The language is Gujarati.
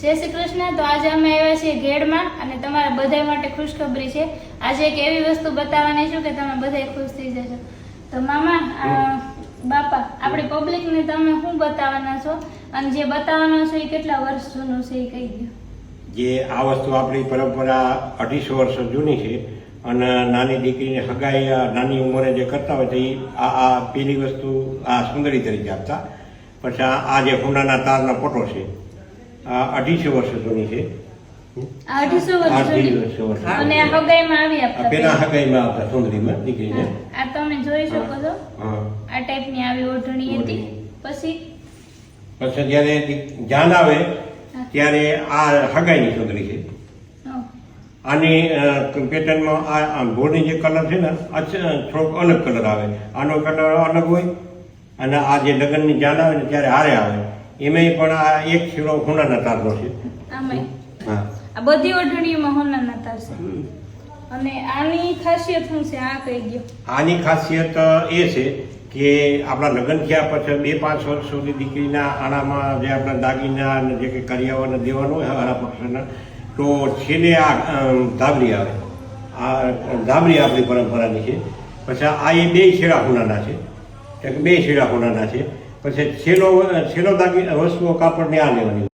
જય શ્રી કૃષ્ણ. તો આજે અમે આવ્યા છીએ ઘેડમાં અને તમારા બધા માટે ખુશખબરી છે. આજે એક એવી વસ્તુ બતાવવાની છું કે તમે બધા ખુશ થઈ જશો. તો મામા બાપા, આપણી પબ્લિકને તમે શું બતાવવાના છો? અને જે બતાવવાનો છો એ કેટલા વર્ષ જૂનું છે એ કહી દો. જે આ વસ્તુ આપણી પરંપરા અઢીસો વર્ષ જૂની છે અને નાની દીકરીને હગાઈ નાની ઉંમરે જે કરતા હોય તો એ આ આ પેલી વસ્તુ આ સુંદરી તરીકે આપતા. પછી આ જે હુંડાના તારના ફોટો છે અઢીસો વર્ષ જૂની છે. અઢીસો વર્ષ અને હગાઈમાં આવી આપતા પેલા હગાઈમાં આવતા સુંદરીમાં દીકરીને આ તમે જોઈ શકો છો. આ ટાઈપની આવી ઓઢણી હતી. પછી? પછી જ્યારે જાન આવે ત્યારે આ હગાઈની સુંદરી છે. આની પેટર્નમાં આ આ જે કલર છે ને આ છે ને થોડોક અલગ કલર આવે. આનો કલર અલગ હોય અને આ જે લગ્નની જાન આવે ને ત્યારે હારે આવે. એમાંય પણ આ એક શીરો ખૂણાના તારનો છે. હા. આ બધી ઓઢણીઓમાં હોનાના તાર છે. અને આની ખાસિયત શું છે? આ કહી ગયો આની ખાસિયત એ છે કે આપણા લગ્ન થયા પછી બે પાંચ વર્ષ સુધી દીકરીના આણામાં જે આપણા દાગીના અને જે કંઈ કરિયાવાને દેવાનું હોય હારા પક્ષના તો છેલ્લે આ ધાબરી આવે. આ ધાબરી આપણી પરંપરાની છે. પછી આ એ બે છેડા ખૂણાના છે. બે છેડા ખૂણાના છે. પછી છેલ્લો છેલ્લો દાગી વસ્તુઓ કાપડની આ લેવાની.